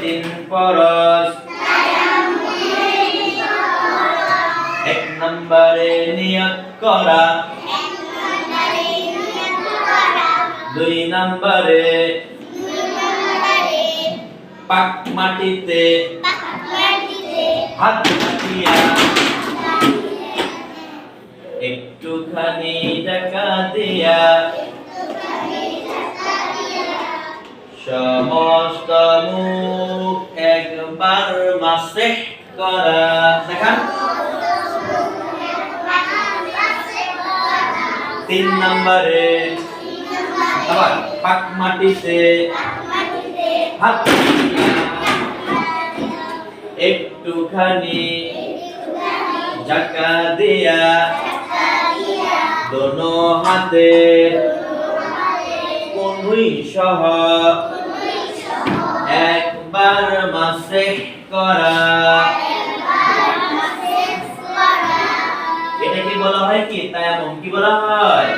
তিন ফরজ। এক নম্বরে নিয়ত করা। দুই নম্বরে পাক মাটিতে হাত মাটিয়া একটুখানি টাকা দিয়া সমস্ত মুখ একবার মাসে করা। দেখান। তিন নম্বরে আবার পাক মাটিতে হাত একটুখানি জাকা দিয়া। দোনো হাতে। কনুই সহ একবার মাসে করা। এটাকে বলা হয় কি? তায়ামুম কি বলা হয়?